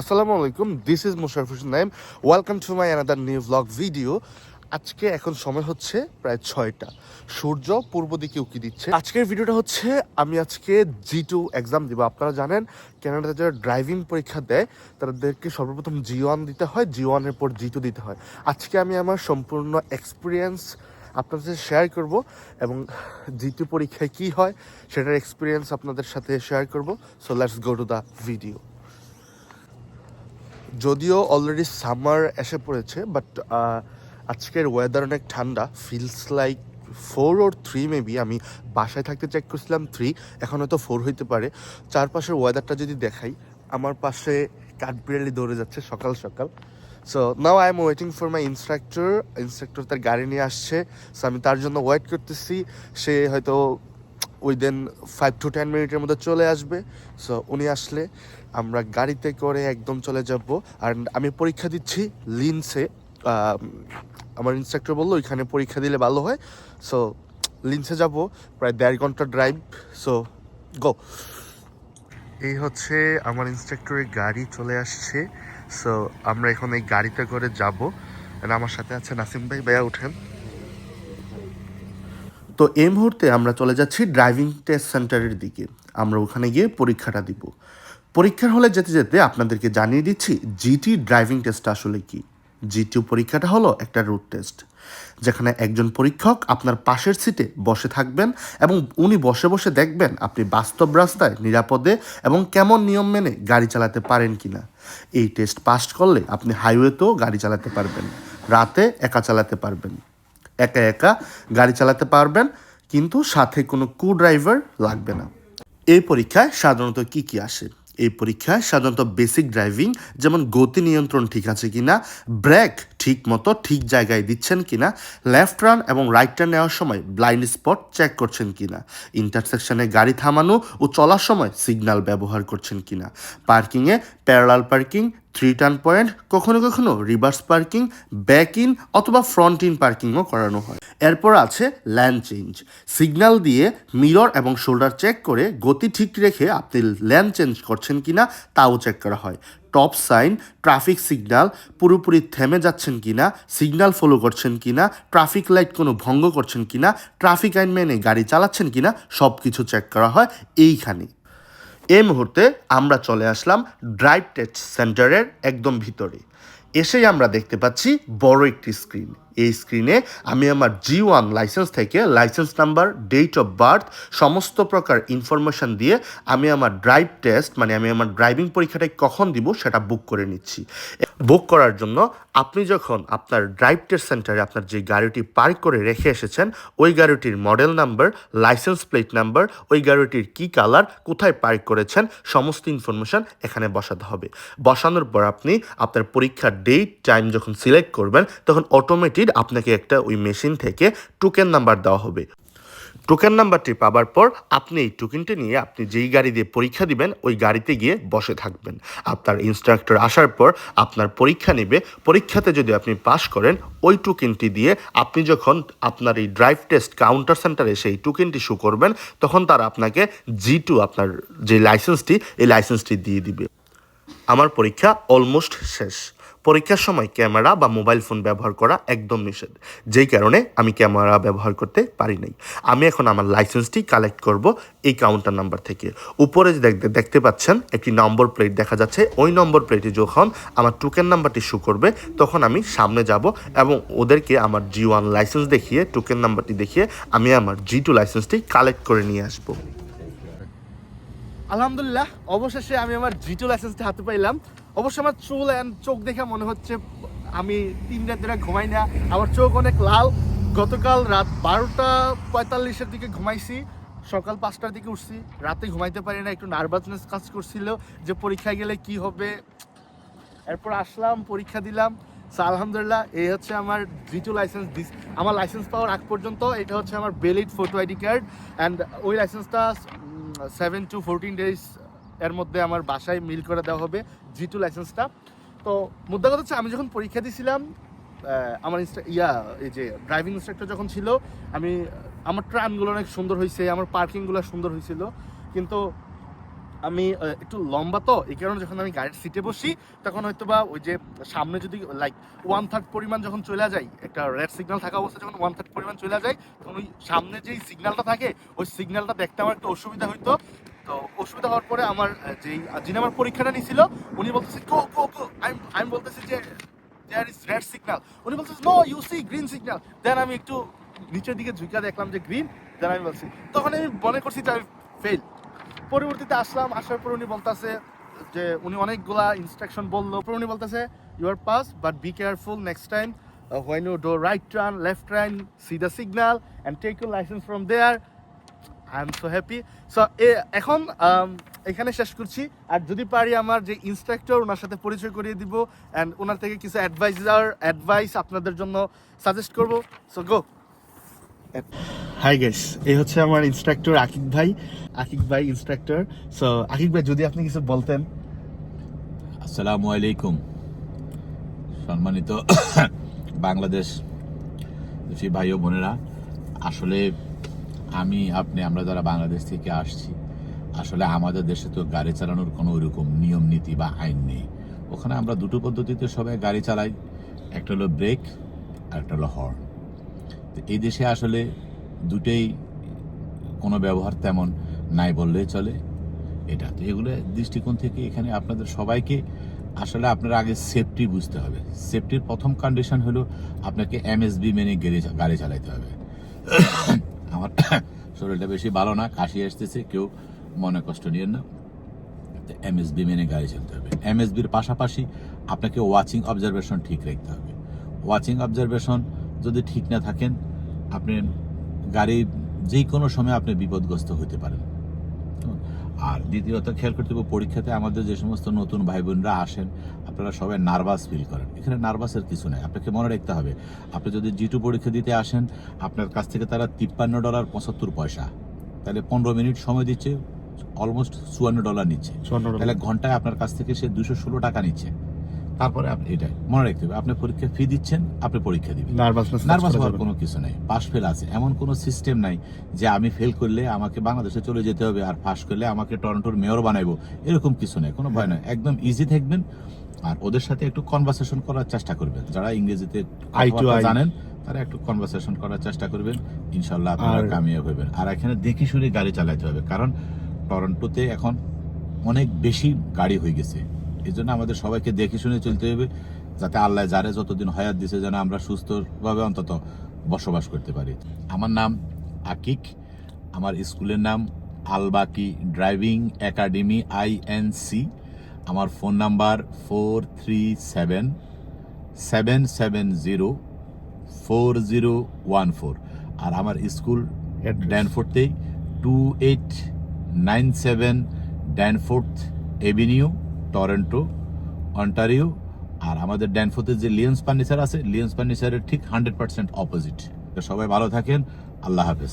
আসসালামু আলাইকুম this is Musharaf Hossain Naim welcome to my another new blog video আজকে এখন সময় হচ্ছে প্রায় ছয়টা। সূর্য পূর্ব দিকে উকি দিচ্ছে। আজকের ভিডিওটা হচ্ছে, আমি আজকে জি টু এক্সাম দিব। আপনারা জানেন কানাডাতে যারা ড্রাইভিং পরীক্ষা দেয়, তাদেরকে সর্বপ্রথম জি ওয়ান দিতে হয় জি ওয়ানের পর জি টু দিতে হয়। আজকে আমি আমার সম্পূর্ণ এক্সপিরিয়েন্স আপনাদের সাথে শেয়ার করব এবং জি টু পরীক্ষায় কী হয়, সেটার এক্সপিরিয়েন্স আপনাদের সাথে শেয়ার করব। So let's go to the video যদিও অলরেডি সামার এসে পড়েছে বাট আজকের ওয়েদার অনেক ঠান্ডা feels like four or three maybe আমি বাসায় থাকতে চেক করছিলাম থ্রি এখন হয়তো ফোর হইতে পারে। চারপাশের ওয়েদারটা যদি দেখাই, আমার পাশে কাঠবিড়ালি দৌড়ে যাচ্ছে সকাল সকাল। So now I am waiting for my instructor instructor তার গাড়ি নিয়ে আসছে। সো আমি তার জন্য ওয়েট করতেছি, সে হয়তো উইদিন ফাইভ টু টেন মিনিটের মধ্যে চলে আসবে। সো উনি আসলে আমরা গাড়িতে করে একদম চলে যাব। আর আমি পরীক্ষা দিচ্ছি লিন্সে আমার ইন্সট্রাক্টর বলল, ওইখানে পরীক্ষা দিলে ভালো হয়। সো লিন্সে যাব, প্রায় দেড় ঘণ্টা ড্রাইভ সো গো এই হচ্ছে আমার ইনস্ট্রাক্টরের গাড়ি চলে আসছে। সো আমরা এখন এই গাড়িতে করে যাব। আমার সাথে আছে নাসিম ভাই। ভাইয়া, উঠেন। তো এই মুহূর্তে আমরা চলে যাচ্ছি ড্রাইভিং টেস্ট সেন্টারের দিকে। আমরা ওখানে গিয়ে পরীক্ষাটা দিব। পরীক্ষার হলে যেতে যেতে আপনাদেরকে জানিয়ে দিচ্ছি জিটি ড্রাইভিং টেস্ট আসলে কি? জিটি পরীক্ষাটা হলো একটা রুট টেস্ট যেখানে একজন পরীক্ষক আপনার পাশের সিটে বসে থাকবেন এবং উনি বসে বসে দেখবেন আপনি বাস্তব রাস্তায় নিরাপদে এবং কেমন নিয়ম মেনে গাড়ি চালাতে পারেন কিনা। এই টেস্ট পাস করলে আপনি হাইওয়েতেও গাড়ি চালাতে পারবেন, রাতে একা চালাতে পারবেন। একা একা গাড়ি চালাতে পারবেন, কিন্তু সাথে কোনো কু ড্রাইভার লাগবে না। এই পরীক্ষায় সাধারণত কি কি আসে? এই পরীক্ষায় সাধারণত বেসিক ড্রাইভিং যেমন গতি নিয়ন্ত্রণ ঠিক আছে কিনা ব্রেক ঠিক মতো ঠিক জায়গায় দিচ্ছেন কিনা লেফট রান এবং রাইট টার্ন নেওয়ার সময় ব্লাইন্ড স্পট চেক করছেন কিনা ইন্টারসেকশনে গাড়ি থামানো ও চলার সময় সিগন্যাল ব্যবহার করছেন কিনা পার্কিংয়ে parallel parking three turn point কখনো কখনো রিভার্স পার্কিং ব্যাক ইন অথবা ফ্রন্ট ইন পার্কিংও করানো হয়। এরপর আছে ল্যান্ড চেঞ্জ। সিগন্যাল দিয়ে মিরর এবং শোল্ডার চেক করে গতি ঠিক রেখে আপনি ল্যান্ড চেঞ্জ করছেন কিনা তাও চেক করা হয়। টপ সাইন, ট্রাফিক সিগন্যাল, পুরোপুরি থেমে যাচ্ছেন কিনা, সিগন্যাল ফলো করছেন কিনা, ট্রাফিক লাইট কোনো ভঙ্গ করছেন কিনা, ট্রাফিক আইন মেনে গাড়ি চালাচ্ছেন কিনা সব কিছু চেক করা হয় এইখানে। এই মুহূর্তে আমরা চলে আসলাম ড্রাইভ টেস্ট সেন্টারের একদম ভিতরে। এসেই আমরা দেখতে পাচ্ছি বড় একটি স্ক্রিন। এই স্ক্রিনে আমি আমার জি ওয়ান লাইসেন্স থেকে licence number date of birth সমস্ত প্রকার ইনফরমেশন দিয়ে আমি আমার ড্রাইভ টেস্ট মানে আমি আমার ড্রাইভিং পরীক্ষাটাই কখন দিব সেটা বুক করে নিচ্ছি। বুক করার জন্য আপনি যখন আপনার ড্রাইভ টেস্ট সেন্টারে আপনার যে গাড়িটি পার্ক করে রেখে এসেছেন, ওই গাড়িটির model number licence plate number ওই গাড়িটির কি কালার কোথায় পার্ক করেছেন, সমস্ত ইনফরমেশন এখানে বসাতে হবে। বসানোর পর আপনি আপনার পরীক্ষার ডেট টাইম যখন সিলেক্ট করবেন, তখন অটোমেটিক আপনাকে একটা ওই মেশিন থেকে টোকেন নাম্বার দেওয়া হবে। টোকেন নাম্বারটি পাবার পর আপনি এই টোকেনটি নিয়ে আপনি যেই গাড়ি দিয়ে পরীক্ষা দিবেন, ওই গাড়িতে গিয়ে বসে থাকবেন। আপনার ইনস্ট্রাক্টর আসার পর আপনার পরীক্ষা নেবে। পরীক্ষাতে যদি আপনি পাশ করেন, ওই টোকেনটি দিয়ে আপনি যখন আপনার এই ড্রাইভ টেস্ট কাউন্টার সেন্টারে সেই টোকেনটি শো করবেন, তখন তারা আপনাকে জি টু আপনার যে লাইসেন্সটি এই লাইসেন্সটি দিয়ে দিবে। আমার পরীক্ষা অলমোস্ট শেষ। পরীক্ষার সময় ক্যামেরা বা মোবাইল ফোন ব্যবহার করা একদম নিষেধ। যেই কারণে আমি ক্যামেরা ব্যবহার করতে পারি নাই। আমি এখন আমার লাইসেন্সটি কালেক্ট করব এই কাউন্টার নাম্বার থেকে। উপরে দেখতে দেখতে পাচ্ছেন, একটি নম্বর প্লেট দেখা যাচ্ছে। ওই নম্বর প্লেটে যখন আমার টোকেন নাম্বারটি শো করবে, তখন আমি সামনে যাব এবং ওদেরকে আমার জি ওয়ান লাইসেন্স দেখিয়ে টোকেন নাম্বারটি দেখিয়ে, আমি আমার জি টু লাইসেন্সটি কালেক্ট করে নিয়ে আসব। আলহামদুলিল্লাহ, অবশেষে আমি আমার জিটো লাইসেন্সটা হাতে পাইলাম। অবশ্য আমার চুল অ্যান্ড চোখ দেখে মনে হচ্ছে আমি তিন রাত ধরে ঘুমাই না। আমার চোখ অনেক লাল। গতকাল রাত বারোটা পঁয়তাল্লিশের দিকে ঘুমাইছি। সকাল পাঁচটার দিকে উঠছি। রাতে ঘুমাইতে পারি না, একটু নার্ভাসনেস কাজ করছিল যে পরীক্ষায় গেলে কি হবে। এরপর আসলাম, পরীক্ষা দিলাম। আলহামদুলিল্লাহ, এই হচ্ছে আমার জিটু লাইসেন্স দিস আমার লাইসেন্স পাওয়ার আগ পর্যন্ত এটা হচ্ছে আমার valid photo ID card and ওই লাইসেন্সটা সেভেন টু ফোরটিন ডেজ এর মধ্যে আমার বাসায় মিল করে দেওয়া হবে জি টু লাইসেন্সটা তো মুদ্রা কথা হচ্ছে, আমি যখন পরীক্ষা দিয়েছিলাম আমার ইনস্টা ইয়া, এই যে ড্রাইভিং ইনস্ট্রাক্টর যখন ছিল, আমি, আমার ট্রানগুলো অনেক সুন্দর হয়েছে আমার পার্কিংগুলো সুন্দর হয়েছিল কিন্তু আমি একটু লম্বা তো, এই কারণে যখন আমি গাড়ির সিটে বসি, তখন হয়তো বা ওই যে সামনে যদি লাইক ওয়ান থার্ড পরিমাণ যখন চলে যায়, একটা রেড সিগন্যাল থাকা অবস্থায় যখন ওয়ান থার্ড পরিমাণ চলে যায়, তখন ওই সামনে যেই সিগন্যালটা থাকে, ওই সিগন্যালটা দেখতে আমার একটু অসুবিধা হইতো। তো অসুবিধা হওয়ার পরে আমার যেই যিনি আমার পরীক্ষাটা নিছিল, উনি বলতেছে গো গো গো আমি আমি বলতেছি যে দেয়ার ইজ রেড সিগন্যাল উনি বলতেছে no you see green signal then আমি একটু নিচের দিকে ঝুঁকা দেখলাম যে গ্রিন দেন আমি বলছি, তখন আমি মনে করছি যে আমি ফেল পরবর্তীতে আসলাম, আসার পর উনি বলতেছে যে, উনি অনেকগুলা ইনস্ট্রাকশন বলল, পর উনি বলতেছে you are pass but be careful next time when you do right turn left turn see the signal and take your licence from there I am so happy so এখন um, এখানে শেষ করছি। আর যদি পারি আমার যে ইনস্ট্রাক্টর ওনার সাথে পরিচয় করিয়ে দিব। অ্যান্ড ওনার থেকে কিছু অ্যাডভাইজার অ্যাডভাইস আপনাদের জন্য সাজেস্ট করব। সো গো হাই গাইস এই হচ্ছে আমার ইনস্ট্রাক্টর আকিব ভাই। আকিব ভাই ইনস্ট্রাক্টর সো আকিব ভাই যদি আপনি কিছু বলতেন। আসসালামু আলাইকুম। সম্মানিত বাংলাদেশ দেশি ভাই ও বোনেরা। আসলে আমি, আপনি, আমরা যারা বাংলাদেশ থেকে আসছি, আসলে আমাদের দেশে তো গাড়ি চালানোর কোনো ওইরকম নিয়ম, নীতি বা আইন নেই। ওখানে আমরা দুটো পদ্ধতিতে সবাই গাড়ি চালাই, একটা হলো ব্রেক আর একটা হলো হর্ন তো এই দেশে আসলে দুটেই কোনো ব্যবহার তেমন নাই বললেই চলে। এটা তো এগুলো দৃষ্টিকোণ থেকে এখানে আপনাদের সবাইকে, আসলে আপনার আগে সেফটি বুঝতে হবে। সেফটির প্রথম কন্ডিশন হলো আপনাকে এমএসবি মেনে গাড়ি চালাতে হবে। আমার শরীরটা বেশি ভালো না, কাশি আসতেছে, কেউ মনে কষ্ট নিয়েন না। এমএসবি মেনে গাড়ি চলতে হবে। এম এস বির পাশাপাশি আপনাকে ওয়াচিং অবজারভেশন ঠিক রাখতে হবে। ওয়াচিং অবজারভেশন যদি ঠিক না থাকেন, আপনি গাড়ি যে কোনো সময় আপনি বিপদগ্রস্ত হতে পারেন। আর দ্বিতীয়ত খেয়াল করতে হবে পরীক্ষাতে আমাদের যে সমস্ত নতুন ভাই বোনরা আসেন আপনারা সবাই নার্ভাস ফিল করেন। এখানে নার্ভাসের কিছু নাই। আপনাকে মনে রাখতে হবে আপনি যদি জিটু পরীক্ষা দিতে আসেন আপনার কাছ থেকে তারা তিপ্পান্ন ডলার পঁচাত্তর পয়সা। তাহলে পনেরো মিনিট সময় দিচ্ছে অলমোস্ট চুয়ান্ন ডলার নিচ্ছে। তাহলে ঘন্টায় আপনার কাছ থেকে সে দুশো ষোলো টাকা নিচ্ছে। তারপরে আপনি এটাই মনে রাখতে হবে আপনি পরীক্ষা ফি দিচ্ছেন আপনি পরীক্ষা দিবেন। নার্ভাসনেস নার্ভাস হওয়ার কোনো কিছু নাই পাস ফেল আছে। এমন কোনো সিস্টেম নাই যে আমি ফেল করলে আমাকে বাংলাদেশে চলে যেতে হবে আর পাস করলে আমাকে টরন্টোর মেয়র বানাইবো। এরকম কিছু নেই কোনো ভয় নয় একদম ইজি থাকবেন আর ওদের সাথে একটু কনভারসেশন করার চেষ্টা করবেন। যারা ইংরেজিতে to কথাবার্তা জানেন তারা একটু কনভারসেশন করার চেষ্টা করবেন। ইনশাল্লাহ আপনারা কামিয়াব হবেন। আর এখানে দেখে শুনে গাড়ি চালাতে হবে কারণ টরন্টোতে এখন অনেক বেশি গাড়ি হয়ে গেছে। এই জন্য আমাদের সবাইকে দেখে শুনে চলতে হবে যাতে আল্লাহ যারে যতদিন হয়াত দিছে যেন আমরা সুস্থভাবে অন্তত বসবাস করতে পারি। আমার নাম আকিক আমার স্কুলের নাম আলবাকি driving academy I N C আমার phone number four three seven seven seven zero four zero one four. আর আমার school. ড্যানফোর্থেই two eight nine seven Danforth Avenue. Toronto, Ontario আর আমাদের ড্যানফোতে যে লিয়ন্স ফার্নিচার আছে লিয়েন্স ফার্নিচারের ঠিক হান্ড্রেড পার্সেন্ট অপোজিট। সবাই ভালো থাকেন, আল্লাহ হাফেজ।